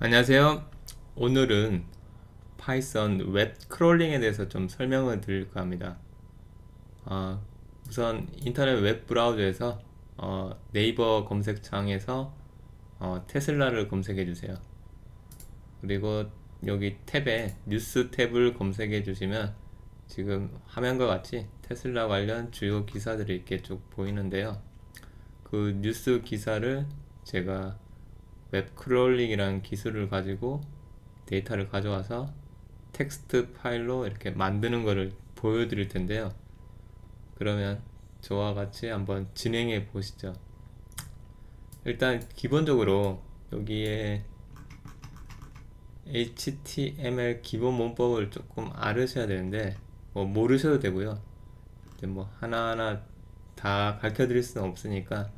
안녕하세요. 오늘은 파이썬 웹 크롤링에 대해서 좀 설명을 드릴까 합니다. 아, 우선 인터넷 웹 브라우저에서 어, 네이버 검색창에서 어, 테슬라를 검색해 주세요. 그리고 여기 탭에 뉴스 탭을 검색해 주시면 지금 화면과 같이 테슬라 관련 주요 기사들이 이렇게 쭉 보이는데요. 그 뉴스 기사를 제가 웹 크롤링이라는 기술을 가지고 데이터를 가져와서 텍스트 파일로 이렇게 만드는 것을 보여드릴 텐데요. 그러면 저와 같이 한번 진행해 보시죠. 일단 기본적으로 여기에 HTML 기본 문법을 조금 알으셔야 되는데 뭐 모르셔도 되고요. 뭐 하나하나 다 가르쳐 드릴 수는 없으니까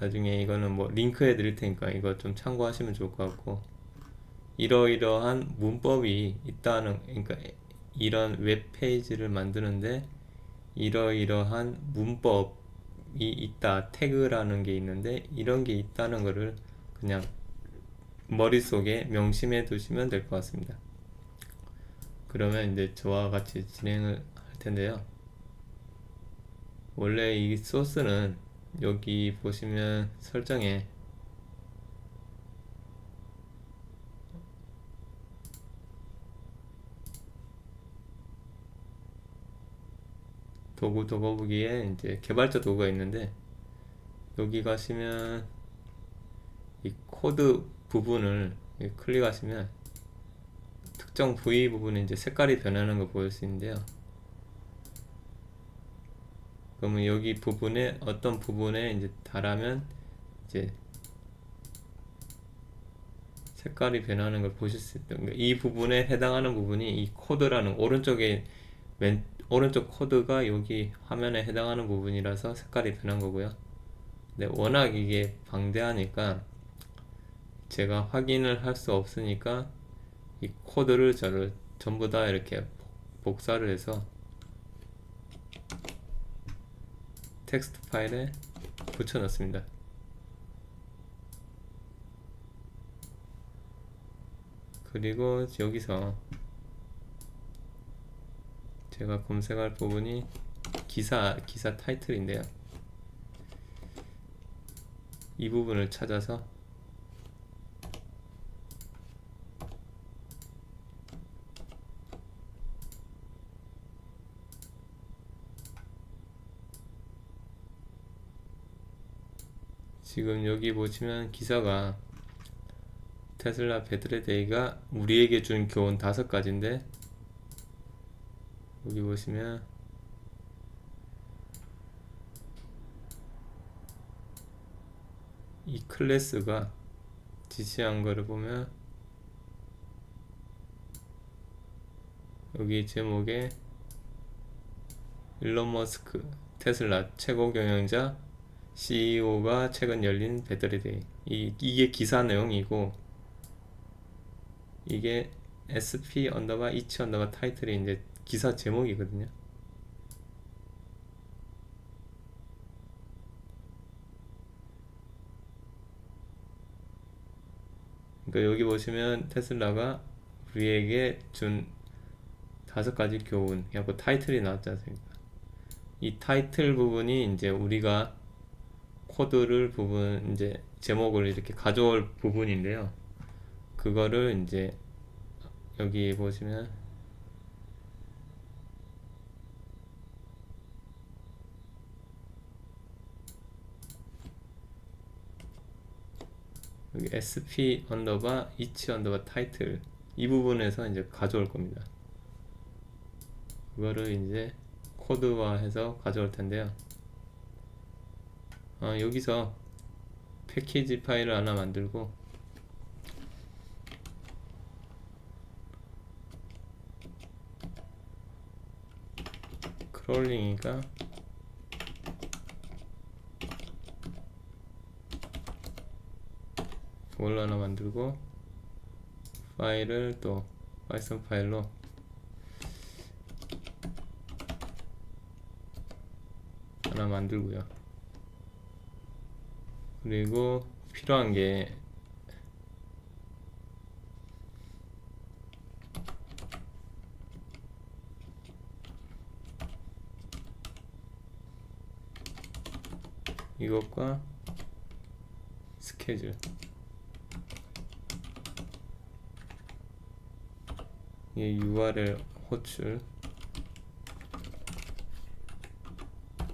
나중에 이거는 뭐 링크해 드릴 테니까 이거 좀 참고하시면 좋을 것 같고 이러이러한 문법이 있다는 그러니까 이런 웹페이지를 만드는데 이러이러한 문법이 있다 태그라는 게 있는데 이런 게 있다는 거를 그냥 머릿속에 명심해 두시면 될 것 같습니다. 그러면 이제 저와 같이 진행을 할 텐데요. 원래 이 소스는 여기 보시면 설정에 도구 도구기에 이제 개발자 도구가 있는데 여기 가시면 이 코드 부분을 클릭하시면 특정 부위 부분에 이제 색깔이 변하는 걸 보일 수 있는데요. 그러면 여기 부분에 어떤 부분에 이제 달하면 이제 색깔이 변하는 걸 보실 수 있다. 그러니까 이 부분에 해당하는 부분이 이 코드라는 오른쪽에 왼 오른쪽 코드가 여기 화면에 해당하는 부분이라서 색깔이 변한 거고요. 근데 워낙 이게 방대하니까 제가 확인을 할 수 없으니까 이 코드를 저를 전부 다 이렇게 복사를 해서 텍스트 파일에 붙여 넣습니다. 그리고 여기서 제가 검색할 부분이 기사 기사 타이틀인데요. 이 부분을 찾아서 지금 여기 보시면 기사가 테슬라 배터리데이가 우리에게 준 교훈 다섯 가지인데 여기 보시면 이 클래스가 지시한 거를 보면 여기 제목에 일론 머스크 테슬라 최고 경영자 CEO가 최근 열린 배터리데이 이, 이게 기사 내용이고 이게 SP 언더바 이치 언더바 타이틀이 이제 기사 제목이거든요. 그러니까 여기 보시면 테슬라가 우리에게 준 다섯 가지 교훈, 하고 타이틀이 나왔지 않습니까? 이 타이틀 부분이 이제 우리가 코드를 부분 이제 제목을 이렇게 가져올 부분인데요. 그거를 이제 여기 보시면 여기 sp 언더바 이치 언더바 타이틀 이 부분에서 이제 가져올 겁니다. 그거를 이제 코드화해서 가져올 텐데요. 어, 여기서 패키지 파일을 하나 만들고 크롤링이가 이걸로 하나 만들고 파일을 또 파이썬 파일로 하나 만들고요 그리고 필요한 게 이것과 스케줄. 이 URL 호출.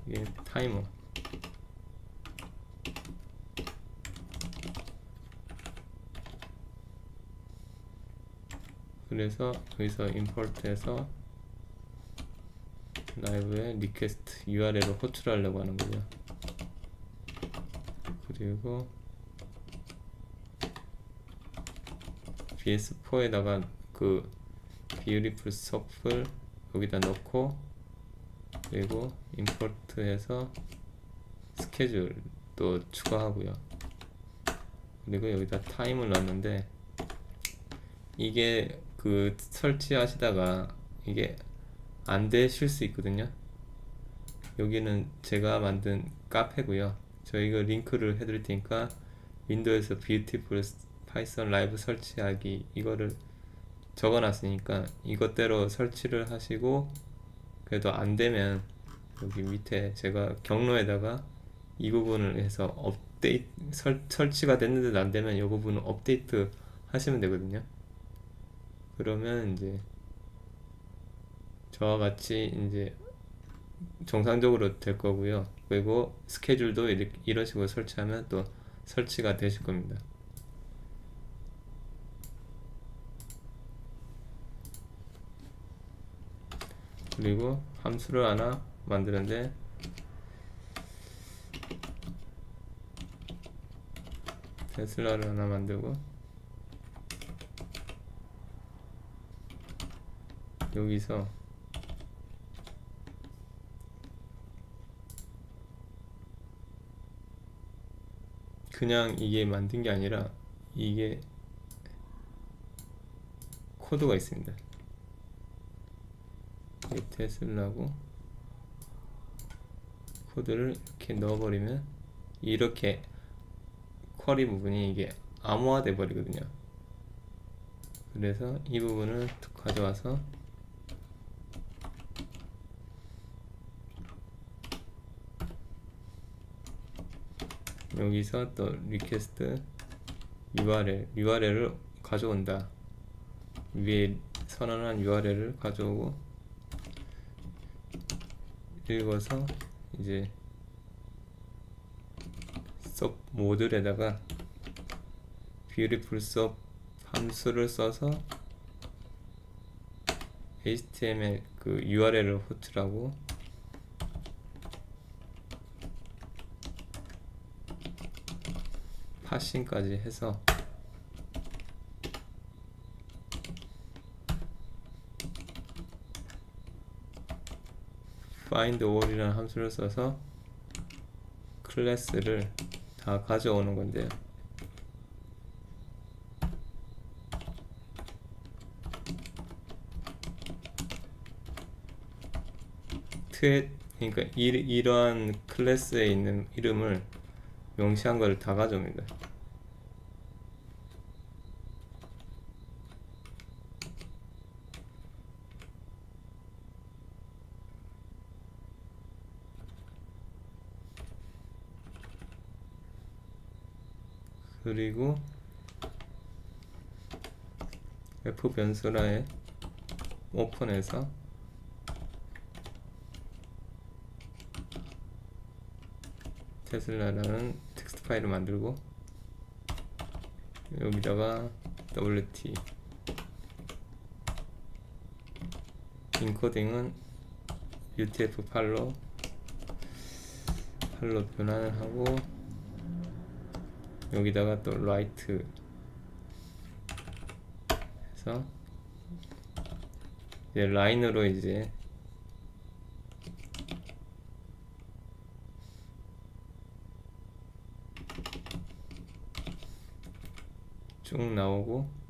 이게 타이머. 그래서 여기서 임포트해서 라이브에 리퀘스트 URL을 호출하려고 하는 거죠. 그리고 BS4에다가 그 beautiful soft를 여기다 넣고 그리고 임포트해서 스케줄도 추가하고요. 그리고 여기다 타임을 넣었는데 이게 그 설치하시다가 이게 안 되실 수 있거든요. 여기는 제가 만든 카페고요. 저희가 링크를 해드릴 테니까 윈도우에서 뷰티풀 파이썬 라이브 설치하기 이거를 적어놨으니까 이것대로 설치를 하시고 그래도 안 되면 여기 밑에 제가 경로에다가 이 부분을 해서 업데이트 설, 설치가 됐는데도 안 되면 이 부분을 업데이트 하시면 되거든요. 그러면 이제 저와 같이 이제 정상적으로 될 거고요. 그리고 스케줄도 이렇게 이런 식으로 설치하면 또 설치가 되실 겁니다. 그리고 함수를 하나 만드는데 테슬라를 하나 만들고 여기서 그냥 이게 만든 게 아니라 이게 코드가 있습니다. 이 테슬라고 코드를 이렇게 넣어버리면 이렇게 쿼리 부분이 이게 암호화돼 버리거든요. 그래서 이 부분을 툭 가져와서 여기서 또 리퀘스트 URL URL을 가져온다. 위에 선언한 URL을 가져오고 읽어서 이제 섭 모듈에다가 beautiful 섭 함수를 써서 HTML 그 URL을 호출하고 파싱까지 해서 find all이라는 함수를 써서 클래스를 다 가져오는 건데요. 트에 그러니까 이, 이러한 클래스에 있는 이름을 명시한 걸다 가져옵니다. 그리고 F 변수라에 오픈해서 테슬라라는 텍스트 파일을 만들고 여기다가 wt 인코딩은 utf8로 8로 변환을 하고 여기다가 또 해서 이제 라인으로 이제 쭉 나오고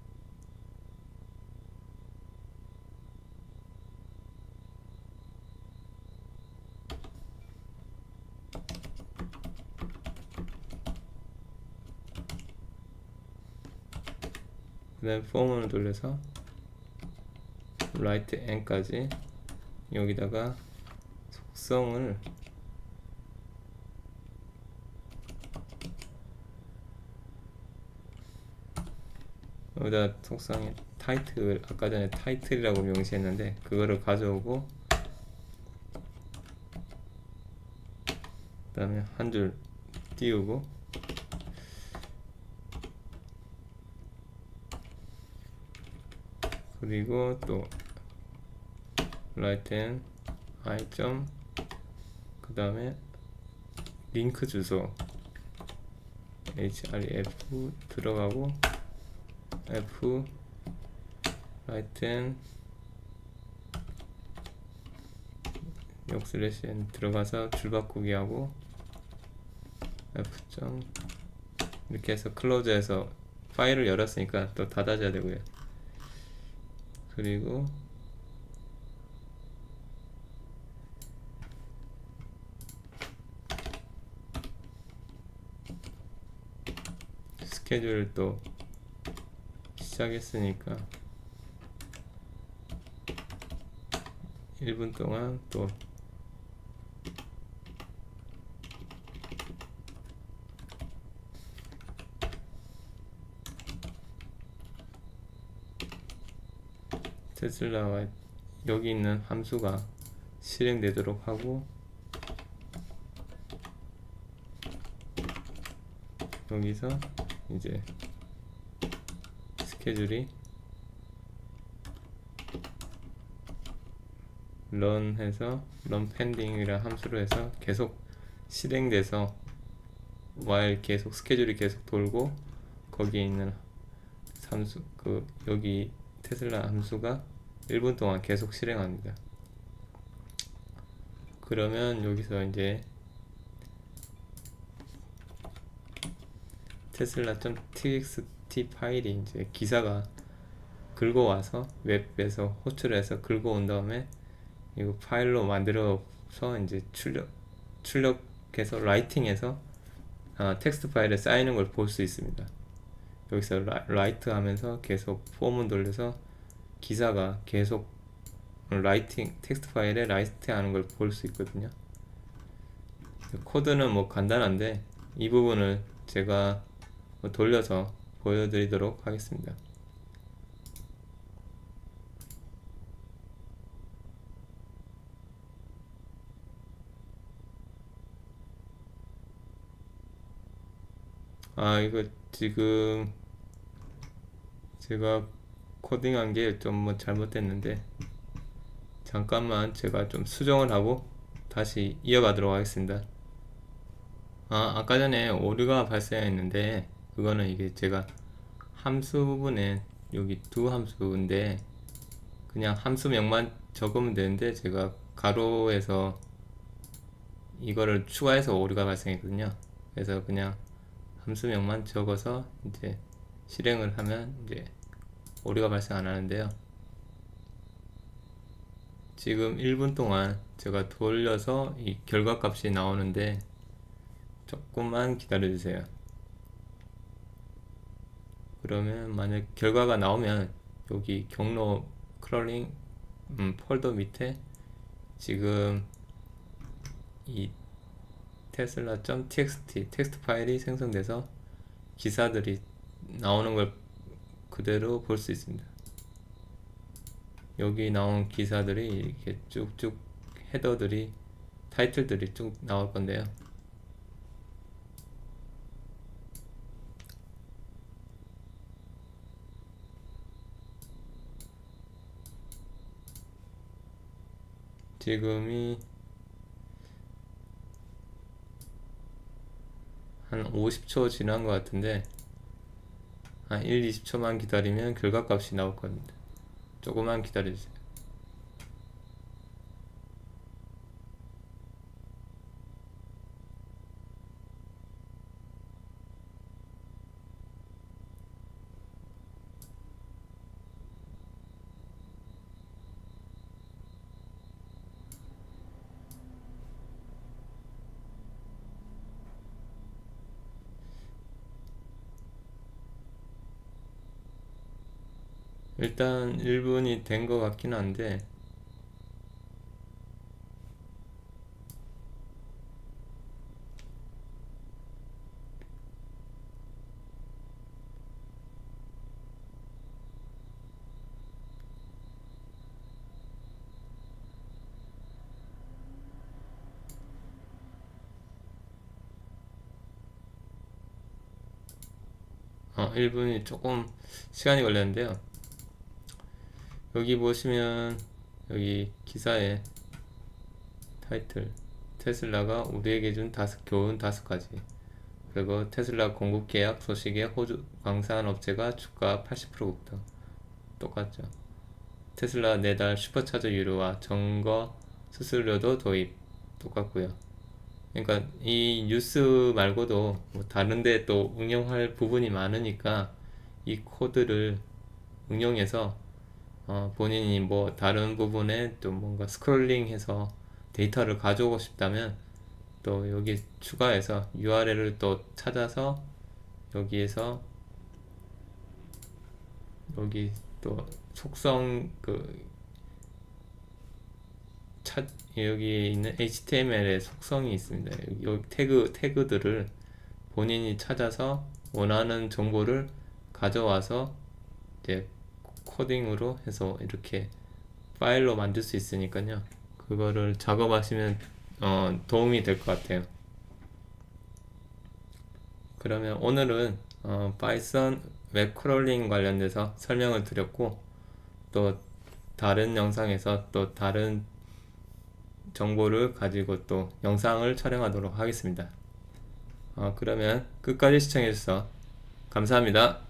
그 다음 form을 돌려서 라이트 n까지 여기다가 속성을 여기다 속성에 타이틀 아까 전에 타이틀이라고 명시했는데 그거를 가져오고 그 다음에 한 줄 띄우고 그리고 또 right hand i 점그 다음에 링크 주소 href 들어가고 f right hand 역슬래시 n 들어가서 줄바꾸기 하고 f 점 이렇게 해서 클로즈해서 파일을 열었으니까 또 닫아줘야 되고요 그리고 스케줄을 또 시작했으니까 1분 동안 또 테슬라와 여기 있는 함수가 실행되도록 하고 여기서 이제 스케줄이 run 해서 run pending이라 함수로 해서 계속 실행돼서 while 계속 스케줄이 계속 돌고 거기에 있는 함수 그 여기 테슬라 함수가 1분 동안 계속 실행합니다. 그러면 여기서 이제 테슬라.txt 파일이 이제 기사가 긁어와서 웹에서 호출해서 긁어온 다음에 이거 파일로 만들어서 이제 출력 출력해서 라이팅해서 아, 텍스트 파일에 쌓이는 걸 볼 수 있습니다. 여기서 라, 라이트 하면서 계속 폼을 돌려서 기사가 계속 라이팅 텍스트 파일에 라이트 하는 걸 볼 수 있거든요. 코드는 뭐 간단한데 이 부분을 제가 뭐 돌려서 보여드리도록 하겠습니다. 아 이거 지금 제가 코딩한 게 좀 뭐 잘못됐는데 잠깐만 제가 좀 수정을 하고 다시 이어가도록 하겠습니다. 아 아까 전에 오류가 발생했는데 그거는 이게 제가 함수 부분에 여기 두 함수인데 그냥 함수명만 적으면 되는데 제가 가로에서 이거를 추가해서 오류가 발생했거든요. 그래서 그냥 함수명만 적어서 이제 실행을 하면 이제 오류가 발생 안 하는데요. 지금 1분 동안 제가 돌려서 이 결과값이 나오는데 조금만 기다려 주세요. 그러면 만약 결과가 나오면 여기 경로 크롤링 음, 폴더 밑에 지금 이 테슬라.txt 텍스트 파일이 생성돼서 기사들이 나오는 걸 그대로 볼 수 있습니다. 여기 나온 기사들이 이렇게 쭉쭉 헤더들이 타이틀들이 쭉 나올 건데요. 지금이 한 50초 지난 것 같은데 한 1, 20초만 기다리면 결과값이 나올 겁니다. 조금만 기다려주세요. 일단 1분이 된 것 같긴 한데 어, 1분이 조금 시간이 걸렸는데요. 여기 보시면 여기 기사에 타이틀 테슬라가 우리에게 준 다섯 교훈 다섯 가지 그리고 테슬라 공급 계약 소식에 호주 광산 업체가 주가 80% 급등 똑같죠. 테슬라 내달 슈퍼차저 유료화 정거 수수료도 도입 똑같고요. 그러니까 이 뉴스 말고도 뭐 다른데 또 응용할 부분이 많으니까 이 코드를 응용해서 어, 본인이 뭐 다른 부분에 또 뭔가 스크롤링해서 데이터를 가져오고 싶다면 또 여기 추가해서 URL을 또 찾아서 여기에서 여기 또 속성 그 찾, 여기 있는 HTML의 속성이 있습니다. 여기 태그 태그들을 본인이 찾아서 원하는 정보를 가져와서 이제 코딩으로 해서 이렇게 파일로 만들 수 있으니까요. 그거를 작업하시면 어, 도움이 될 것 같아요. 그러면 오늘은 어, 파이썬 웹 크롤링 관련돼서 설명을 드렸고 또 다른 영상에서 또 다른 정보를 가지고 또 영상을 촬영하도록 하겠습니다. 어, 그러면 끝까지 시청해주셔서 감사합니다.